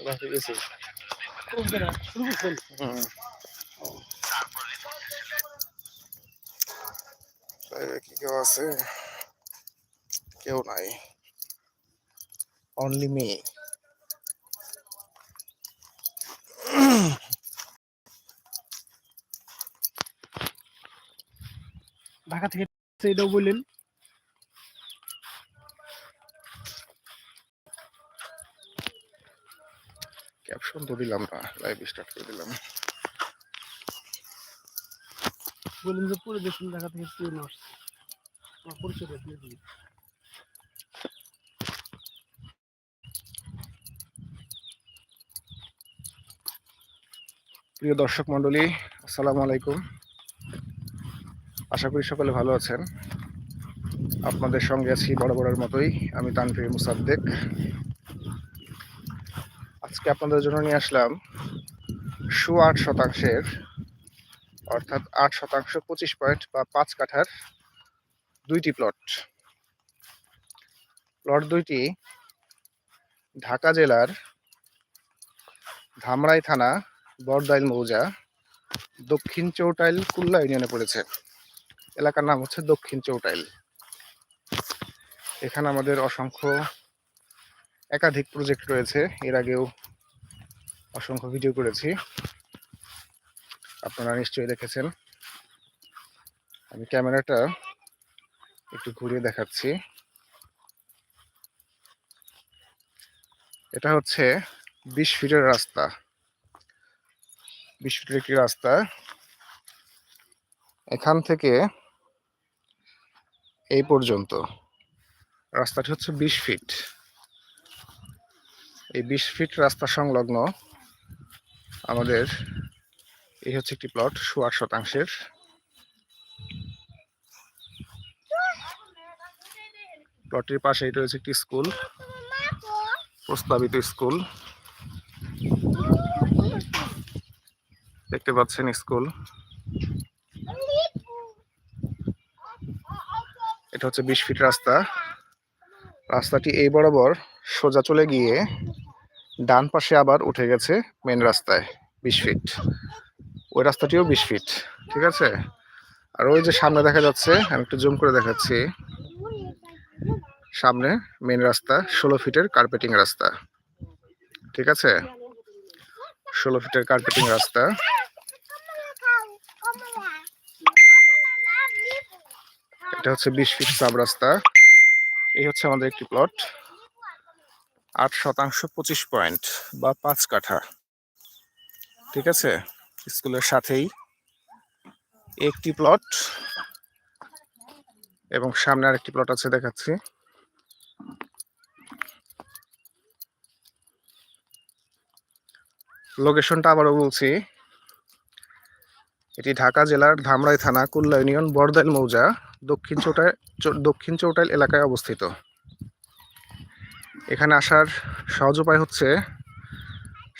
বাকি গেছি কি কেউ আছে কেউ নাই অনলি মি ঢাকা থেকে এটাও বললেন। ক্যাপশন তো দিলাম না লাইভ স্টার্ট করে দিলাম। বললেন যে পুরো দেশ ঢাকা থেকে ট্রেন আসছে। আমার দিয়ে দিন প্রিয় দর্শক মণ্ডলী আসসালামু আলাইকুম। আশা করি সকলে ভালো আছেন। আপনাদের সঙ্গে আছি বরাবরের মতোই আমি তানভীর মুসাদ্দেক। আজকে আপনাদের জন্য নিয়ে আসলাম শু আট শতাংশের, অর্থাৎ আট শতাংশ পঁচিশ পয়েন্ট বা পাঁচ কাঠার দুইটি প্লট। প্লট দুইটি ঢাকা জেলার ধামরাই থানা বরদাইল মৌজা, দক্ষিণ চৌটাইল কুল্লা ইউনিয়নে পড়েছে। এলাকার নাম হচ্ছে দক্ষিণ চৌটাইল। এখানে আমাদের অসংখ্য একাধিক প্রজেক্ট রয়েছে। এর আগেও অসংখ্য ভিডিও করেছি। আপনারা নিশ্চয়ই দেখেছেন। আমি ক্যামেরাটা একটু ঘুরিয়ে দেখাচ্ছি। এটা হচ্ছে বিশ ফিটের রাস্তা। বিশ ফিটের একটি রাস্তা। এখান থেকে এই পর্যন্ত। রাস্তাটি হচ্ছে বিশ ফিট। এই বিশ ফিট রাস্তা সংলগ্ন আমাদের এই হচ্ছে একটি প্লট সোয়াট শতাংশের। প্লটের পাশেই রয়েছে একটি স্কুল প্রস্তাবিত স্কুল দেখতে পাচ্ছেন স্কুল এটা হচ্ছে বিশ ফিট রাস্তা। রাস্তাটি এই বরাবর সোজা চলে গিয়ে ডান পাশে আবার উঠে গেছে মেন রাস্তায়, বিশ ফিট ওই রাস্তাটিও বিশ ফিট ঠিক আছে? আর ওই যে সামনে দেখা যাচ্ছে, আমি একটু জুম করে দেখাচ্ছি। সামনে মেন রাস্তা, ষোলো ফিটের কার্পেটিং রাস্তা, ঠিক আছে? ষোলো ফিটের কার্পেটিং রাস্তা। এটা হচ্ছে বিশ ফিট সাব রাস্তা। এই হচ্ছে আমাদের একটি প্লট আট শতাংশ পঁচিশ পয়েন্ট বা পাঁচ কাঠা। ঠিক আছে? স্কুলের সাথেই একটি প্লট এবং সামনে আরেকটি প্লট আছে, দেখাচ্ছি। লোকেশনটা আবারও বলছি। এটি ঢাকা জেলার ধামরাই থানা কুল্লা ইউনিয়ন বরদাইল মৌজা, দক্ষিণ চৌটাইল দক্ষিণ চৌটাইল এলাকায় অবস্থিত। এখানে আসার সহজ উপায় হচ্ছে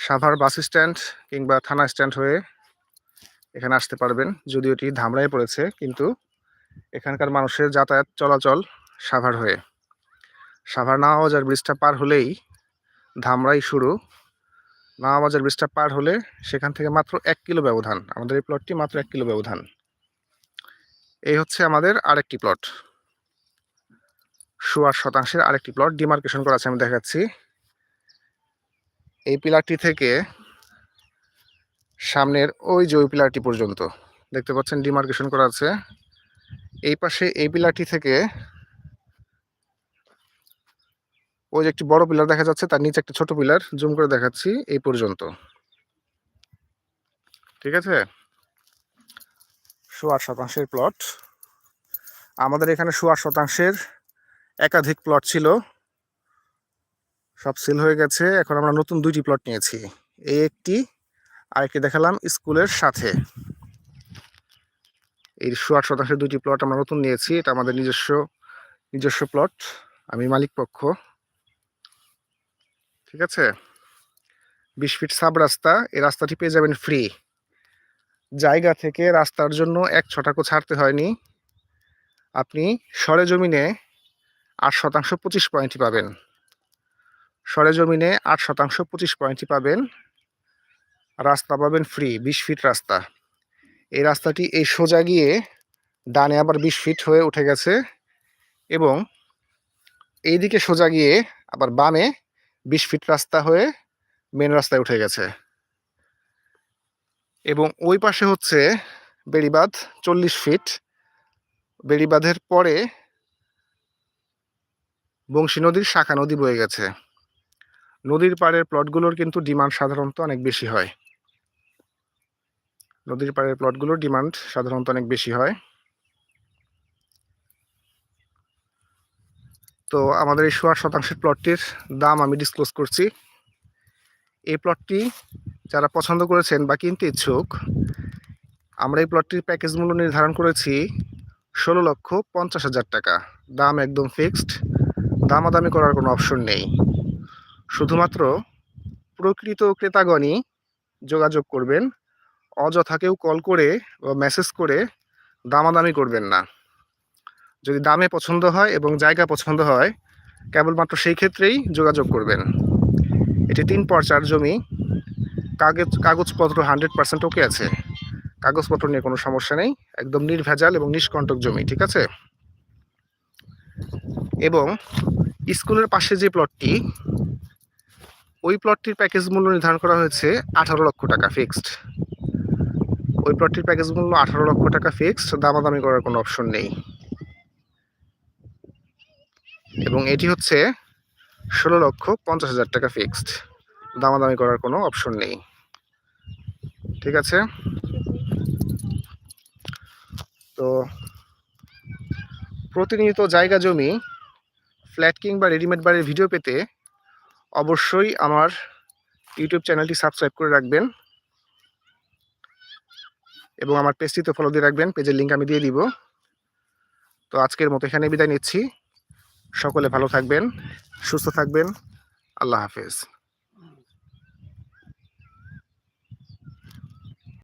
সাভার বাস স্ট্যান্ড কিংবা থানা স্ট্যান্ড হয়ে এখানে আসতে পারবেন। যদিও এটি ধামরাই পড়েছে, কিন্তু এখানকার মানুষের যাতায়াত চলাচল সাভার হয়ে। সাভার নাওয়াবাজার ব্রিজটা পার হলেই ধামরাই শুরু। নাওয়াবাজার ব্রিজটা পার হলে সেখান থেকে মাত্র এক কিলো ব্যবধান। আমাদের এই প্লটটি মাত্র এক কিলো ব্যবধান। এই হচ্ছে আমাদের আরেকটি প্লট সোয়ার শতাংশের আরেকটি প্লট ডিমার্কেশন করা আছে, আমি দেখাচ্ছি। এই পিলারটি থেকে সামনের ওই যে ওই পিলারটি পর্যন্ত, দেখতে পাচ্ছেন ডিমার্কেশন করা আছে। এই পাশে এই পিলারটি থেকে ওই যে একটি বড় পিলার দেখা যাচ্ছে, তার নিচে একটা ছোট পিলার জুম করে দেখাচ্ছি এই পর্যন্ত। ঠিক আছে? সোয়ার শতাংশের প্লট আমাদের এখানে সোয়ার শতাংশের একাধিক প্লট ছিল। সব সেল হয়ে গেছে। এখন আমরা নতুন দুইটি প্লট নিয়েছি। এই একটি, আরেকটি দেখালাম স্কুলের সাথে। এই সোয়াট শতাংশের দুইটি প্লট আমরা নতুন নিয়েছি। এটা আমাদের নিজস্ব নিজস্ব প্লট আমি মালিক পক্ষ। ঠিক আছে? বিশ ফিট সাব রাস্তা। এই রাস্তাটি পেয়ে যাবেন ফ্রি জায়গা থেকে রাস্তার জন্য এক ছটাকো ছাড়তে হয়নি। আপনি সরে জমিনে আট শতাংশ পঁচিশ পয়েন্টই পাবেন। সরেজমিনে আট শতাংশ পঁচিশ পয়েন্টই পাবেন। রাস্তা পাবেন ফ্রি বিশ ফিট রাস্তা। এই রাস্তাটি এই সোজা গিয়ে ডানে আবার বিশ ফিট হয়ে উঠে গেছে এবং এইদিকে সোজা গিয়ে আবার বামে বিশ ফিট রাস্তা হয়ে মেন রাস্তায় উঠে গেছে। এবং ওই পাশে হচ্ছে বেড়িবাঁধ, চল্লিশ ফিট বেড়িবাঁধের পরে বংশী নদীর শাখা নদী বয়ে গেছে। নদীর পাড়ের প্লটগুলোর কিন্তু ডিমান্ড সাধারণত অনেক বেশি হয়। নদীর পাড়ের প্লটগুলোর ডিমান্ড সাধারণত অনেক বেশি হয়। তো আমাদের এই সোয়ার শতাংশের প্লটটির দাম আমি ডিসক্লোজ করছি। এই প্লটটি যারা পছন্দ করেছেন বা কিনতে ইচ্ছুক, আমরা এই প্লটটির প্যাকেজ মূল্য নির্ধারণ করেছি ষোলো লক্ষ পঞ্চাশ হাজার টাকা। দাম একদম ফিক্সড দামাদামি করার কোনো অপশন নেই। শুধুমাত্র প্রকৃত ক্রেতাগণই যোগাযোগ করবেন, অযথা কেউ কল করে বা মেসেজ করে দামাদামি করবেন না। যদি দামে পছন্দ হয় এবং জায়গা পছন্দ হয়, কেবলমাত্র সেই ক্ষেত্রেই যোগাযোগ করবেন। এটি তিন পর্চার জমি, কাগজ কাগজপত্র হান্ড্রেড পার্সেন্ট ওকে আছে। কাগজপত্র নিয়ে কোনো সমস্যা নেই, একদম নির্ভেজাল এবং নিষ্কণ্টক জমি, ঠিক আছে? এবং স্কুলের পাশে যে প্লটটি ওই প্লটটির প্যাকেজ মূল্য নির্ধারণ করা হয়েছে আঠারো লক্ষ টাকা ফিক্সড ওই প্লটটির প্যাকেজ মূল্য আঠারো লক্ষ টাকা ফিক্সড দামাদামি করার কোনো অপশন নেই। এবং এটি হচ্ছে ষোলো লক্ষ পঞ্চাশ হাজার টাকা ফিক্সড দামাদামি করার কোনো অপশন নেই। ঠিক আছে? তো প্রতিনিয়ত জায়গা জমি ফ্ল্যাট কিংবা রেডিমেড বাড়ির ভিডিও পেতে অবশ্যই আমার ইউটিউব চ্যানেলটি সাবস্ক্রাইব করে রাখবেন এবং আমার পেজটিতে ফলো দিয়ে রাখবেন পেজের লিঙ্ক আমি দিয়ে দিব। তো আজকের মতো এখানে বিদায় নিচ্ছি। সকলে ভালো থাকবেন, সুস্থ থাকবেন। আল্লাহ হাফেজ।